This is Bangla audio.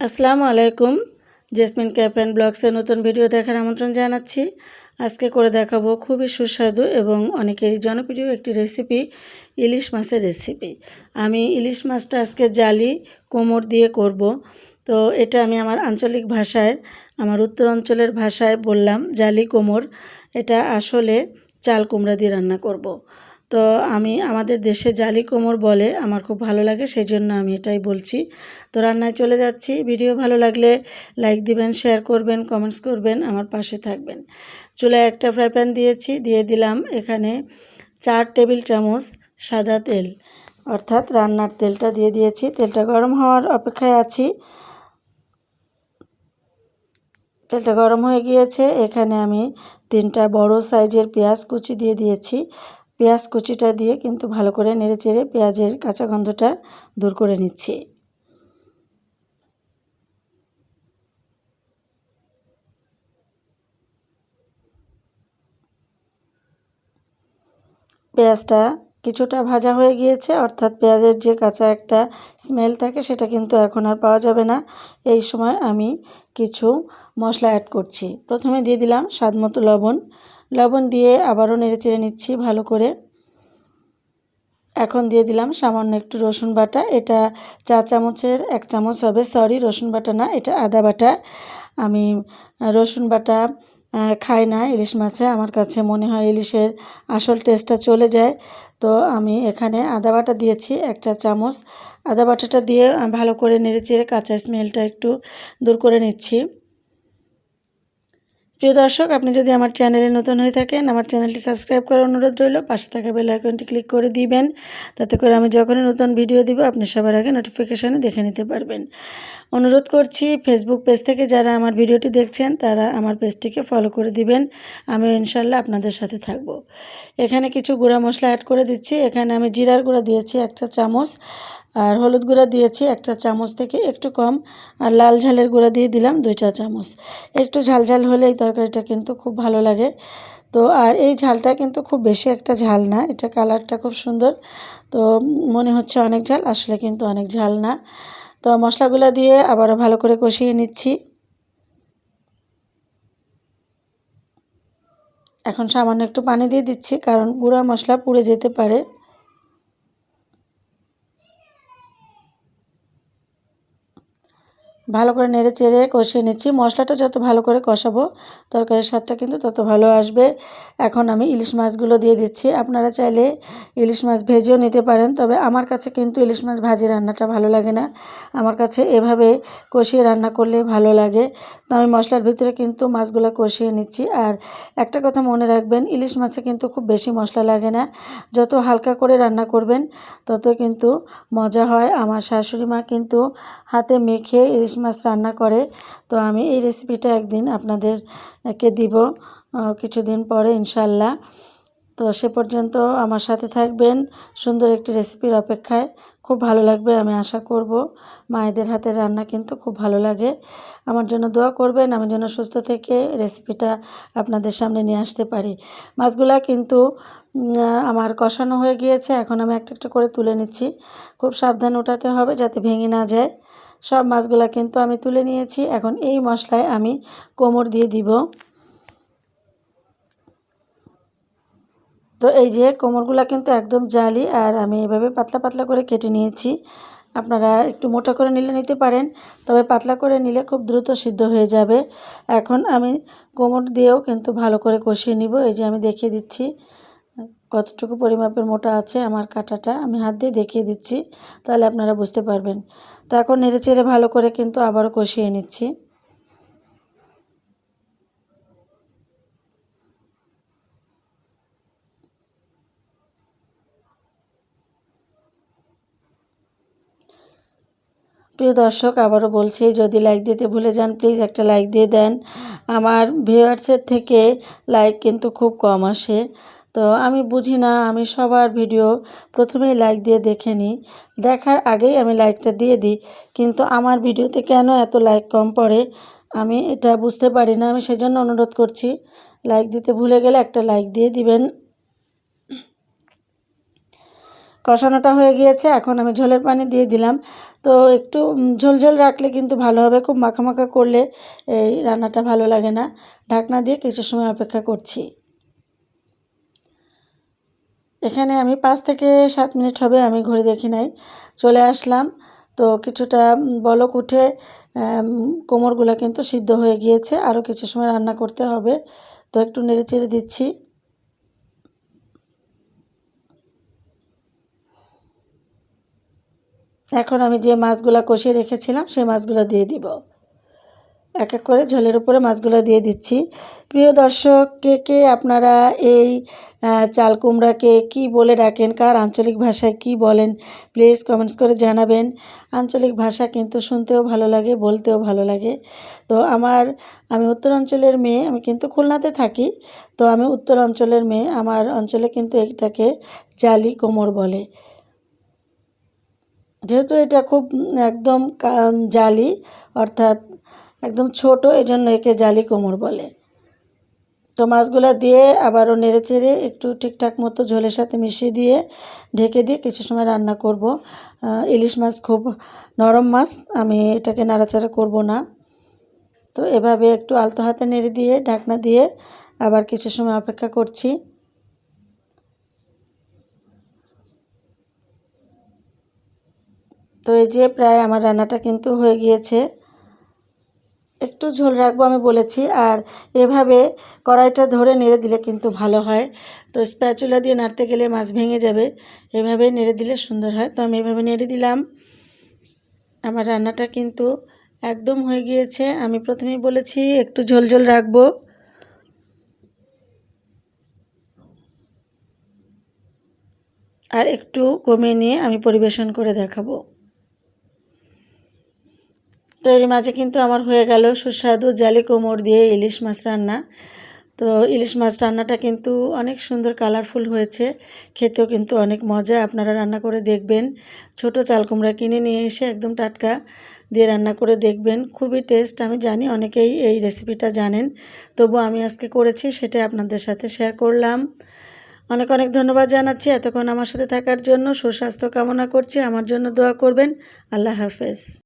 আসসালামু আলাইকুম। জেসমিন ক্যাপ অ্যান্ড ব্লগসের নতুন ভিডিও দেখার আমন্ত্রণ জানাচ্ছি। আজকে করে দেখাবো খুবই সুস্বাদু এবং অনেকেরই জনপ্রিয় একটি রেসিপি, ইলিশ মাছের রেসিপি। আমি ইলিশ মাছটা আজকে জালি, কোমর দিয়ে করব। তো এটা আমি আমার আঞ্চলিক ভাষায়, আমার উত্তর অঞ্চলের ভাষায় বললাম, জালি, কোমর। এটা আসলে চাল কুমড়া দিয়ে রান্না করব। তো আমি, আমাদের দেশে জালি কোমর বলে আমার খুব ভালো লাগে সেই জন্য আমি এটাই বলছি। তো রান্নায় চলে যাচ্ছি। ভিডিও ভালো লাগলে লাইক দিবেন, শেয়ার করবেন, কমেন্টস করবেন, আমার পাশে থাকবেন। চুলায় একটা ফ্রাই প্যান দিয়েছি, দিয়ে দিলাম এখানে চার টেবিল চামচ সাদা তেল। অর্থাৎ রান্নার তেলটা দিয়ে দিয়েছি। তেলটা গরম হওয়ার অপেক্ষায় আছি। তেলটা গরম হয়ে গিয়েছে। এখানে আমি তিনটা বড় সাইজের পেঁয়াজ কুচি দিয়ে দিয়েছি। পেঁয়াজ কুচিটা দিয়ে কিন্তু ভালো করে নেড়ে চেড়ে পেঁয়াজের কাঁচা গন্ধটা দূর করে নিচ্ছি। পেঁয়াজটা কিছুটা ভাজা হয়ে গিয়েছে, অর্থাৎ পেঁয়াজের যে কাঁচা একটা স্মেল থাকে সেটা কিন্তু এখন আর পাওয়া যাবে না। এই সময় আমি কিছু মশলা অ্যাড করছি। প্রথমে দিয়ে দিলাম স্বাদ মতো লবণ লবণ দিয়ে আবারও নেড়ে চেড়ে নিচ্ছি ভালো করে। এখন দিয়ে দিলাম সামান্য একটু রসুন বাটা। এটা চা চামচের এক চামচ হবে সরি রসুন বাটা না, এটা আদা বাটা। আমি রসুন বাটা খাই না, ইলিশ মাছে। আমার কাছে মনে হয় ইলিশের আসল টেস্টটা চলে যায়। তো আমি এখানে আদা বাটা দিয়েছি এক চা চামচ। আদা বাটাটা দিয়ে ভালো করে নেড়ে চেড়ে কাঁচা স্মেলটা একটু দূর করে নিচ্ছি। প্রিয় দর্শক, আপনি যদি আমার চ্যানেলে নতুন হয়ে থাকেন, আমার চ্যানেলটি সাবস্ক্রাইব করার অনুরোধ রইল। পাশে থাকা বেল আইকনটি ক্লিক করে দিবেন। তাতে করে আমি যখনই নতুন ভিডিও দিব, আপনি সবার আগে নোটিফিকেশানে দেখে নিতে পারবেন। অনুরোধ করছি ফেসবুক পেজ থেকে যারা আমার ভিডিওটি দেখছেন, তারা আমার পেজটিকে ফলো করে দিবেন। আমি ইনশাল্লাহ আপনাদের সাথে থাকব। এখানে কিছু গুঁড়া মশলা অ্যাড করে দিচ্ছি। এখানে আমি জিরার গুঁড়া দিয়েছি একটা চামচ আর হলুদ গুঁড়া দিয়েছি একটা চামচ থেকে একটু কম আর লাল ঝালের গুঁড়া দিয়ে দিলাম দুই চা চামচ। একটু ঝাল ঝাল হলে এই তরকারিটা কিন্তু খুব ভালো লাগে। তো আর এই ঝালটা কিন্তু খুব বেশি একটা ঝাল না, এটা কালারটা খুব সুন্দর। তো মনে হচ্ছে অনেক ঝাল, আসলে কিন্তু অনেক ঝাল না। তো মশলাগুলো দিয়ে আবারও ভালো করে কষিয়ে নিচ্ছি। এখন সামান্য একটু পানি দিয়ে দিচ্ছি কারণ গুঁড়া মশলা পুড়ে যেতে পারে। ভালো করে নেড়ে চেড়ে কষিয়ে নিচ্ছি। মশলাটা যত ভালো করে কষাবো, তরকারির স্বাদটা কিন্তু তত ভালো আসবে। এখন আমি ইলিশ মাছগুলো দিয়ে দিচ্ছি। আপনারা চাইলে ইলিশ মাছ ভেজেও নিতে পারেন, তবে আমার কাছে কিন্তু ইলিশ মাছ ভাজি রান্নাটা ভালো লাগে না। আমার কাছে এভাবে কষিয়ে রান্না করলে ভালো লাগে। তো আমি মশলার ভিতরে কিন্তু মাছগুলো কষিয়ে নিচ্ছি। আর একটা কথা মনে রাখবেন, ইলিশ মাছে কিন্তু খুব বেশি মশলা লাগে না। যত হালকা করে রান্না করবেন, তত কিন্তু মজা হয়। আমার শাশুড়ি মা কিন্তু হাতে মেখে ইলিশ মাছ রান্না করে তো আমি এই রেসিপিটা একদিন আপনাদেরকে দিব কিছুদিন পরে ইনশাল্লাহ। তো সে পর্যন্ত আমার সাথে থাকবেন। সুন্দর একটি রেসিপির অপেক্ষায়। খুব ভালো লাগবে, আমি আশা করব। মায়েদের হাতের রান্না কিন্তু খুব ভালো লাগে। আমার জন্য দোয়া করবেন, আমি যেন সুস্থ থেকে রেসিপিটা আপনাদের সামনে নিয়ে আসতে পারি। মাছগুলা কিন্তু আমার কষানো হয়ে গিয়েছে, এখন আমি একটা একটা করে তুলে নিচ্ছি। খুব সাবধান উঠাতে হবে যাতে ভেঙে না যায়। সব মাছগুলা কিন্তু আমি তুলে নিয়েছি। এখন এই মশলায় আমি কোমর দিয়ে দিব। তো এই যে কোমরগুলো কিন্তু একদম জালি, আর আমি এভাবে পাতলা পাতলা করে কেটে নিয়েছি। আপনারা একটু মোটা করে নিলে নিতে পারেন, তবে পাতলা করে নিলে খুব দ্রুত সিদ্ধ হয়ে যাবে। এখন আমি কোমর দিয়েও কিন্তু ভালো করে কষিয়ে নিব। এই যে আমি দেখিয়ে দিচ্ছি, কতটুকু পরিমাপের মোটা আছে আমার কাটাটা, আমি হাত দিয়ে দেখিয়ে দিচ্ছি, তাহলে আপনারা বুঝতে পারবেন। তো এখন নেড়ে চেড়ে ভালো করে কিন্তু আবারও কষিয়ে নিচ্ছি। প্রিয় দর্শক, আবারও বলছি, যদি লাইক দিতে ভুলে যান প্লিজ একটা লাইক দিয়ে দেন। আমার ভিউয়ার্সের থেকে লাইক কিন্তু খুব কম আসে। তো আমি বুঝি না, আমি সবার ভিডিও প্রথমেই লাইক দিয়ে দেখে নিই। দেখার আগেই আমি লাইকটা দিয়ে দিই। কিন্তু আমার ভিডিওতে কেন এত লাইক কম পড়ে, আমি এটা বুঝতে পারি না। আমি সেজন্য অনুরোধ করছি লাইক দিতে ভুলে গেলে একটা লাইক দিয়ে দিবেন। কষানোটা হয়ে গিয়েছে এখন আমি ঝোলের পানি দিয়ে দিলাম। তো একটু উম, ঝোল ঝোল রাখলে কিন্তু ভালো হবে খুব মাখা মাখা করলে এই রান্নাটা ভালো লাগে না। ঢাকনা দিয়ে কিছু সময় অপেক্ষা করছি। এখানে আমি পাঁচ থেকে সাত মিনিট হবে আমি ঘড়ি দেখি নাই চলে আসলাম। তো কিছুটা বলক উঠে কোমরগুলো কিন্তু সিদ্ধ হয়ে গিয়েছে আরও কিছু সময় রান্না করতে হবে। তো একটু নেড়ে চেড়ে দিচ্ছি। এখন আমি যে মাছগুলো কষিয়ে রেখেছিলাম, সেই মাছগুলো দিয়ে দিব। এক এক করে ঝোলের উপরে মাছগুলো দিয়ে দিচ্ছি। প্রিয় দর্শক, কে কে আপনারা এই চাল কুমড়াকে কী বলে ডাকেন, কার আঞ্চলিক ভাষায় কি বলেন প্লিজ কমেন্টস করে জানাবেন। আঞ্চলিক ভাষা কিন্তু শুনতেও ভালো লাগে, বলতেও ভালো লাগে। তো আমার, আমি উত্তরাঞ্চলের মেয়ে, আমি কিন্তু খুলনাতে থাকি। তো আমি উত্তর অঞ্চলের মেয়ে, আমার অঞ্চলে কিন্তু এটাকে জালি কোমর বলে। যেহেতু এটা খুব একদম জালি, অর্থাৎ একদম ছোট, এজন্য একে জালি কোমর বলে। তো মাছগুলো দিয়ে আবারও নেড়ে চেড়ে একটু ঠিকঠাক মতো ঝোলের সাথে মিশিয়ে দিয়ে ঢেকে দিয়ে কিছু সময় রান্না করব। ইলিশ মাছ খুব নরম মাছ, আমি এটাকে নাড়াচাড়া করব না। তো এভাবে একটু আলতো হাতে নেড়ে দিয়ে, ঢাকনা দিয়ে আবার কিছু সময় অপেক্ষা করছি। তো এই যে প্রায় আমার রান্নাটা কিন্তু হয়ে গিয়েছে। একটু ঝোল রাখব আমি বলেছি, আর এভাবে কড়াইটা ধরে নেড়ে দিলে কিন্তু ভালো হয়। তো স্প্যাচুলা দিয়ে নাড়তে গেলে মাছ ভেঙে যাবে, এভাবে নেড়ে দিলে সুন্দর হয়। তো আমি এভাবে নেড়ে দিলাম। আমার রান্নাটা কিন্তু একদম হয়ে গিয়েছে। আমি প্রথমেই বলেছি একটু ঝোল ঝোল রাখব। আর একটু কমিয়ে নিয়ে আমি পরিবেশন করে দেখাবো। তো এর মাঝে কিন্তু আমার হয়ে গেল সুস্বাদু জালি কোমর দিয়ে ইলিশ মাছ রান্না। তো ইলিশ মাছ রান্নাটা কিন্তু অনেক সুন্দর কালারফুল হয়েছে। খেতেও কিন্তু অনেক মজা। আপনারা রান্না করে দেখবেন। ছোট চাল কুমড়া কিনে নিয়ে এসে একদম টাটকা দিয়ে রান্না করে দেখবেন। খুবই টেস্ট আমি জানি অনেকেই এই রেসিপিটা জানেন। তবু আমি আজকে করেছি সেটা আপনাদের সাথে শেয়ার করলাম। অনেক অনেক ধন্যবাদ জানাচ্ছি এতক্ষণ আমার সাথে থাকার জন্য। সুস্বাস্থ্য কামনা করছি। আমার জন্য দোয়া করবেন। আল্লাহ হাফেজ।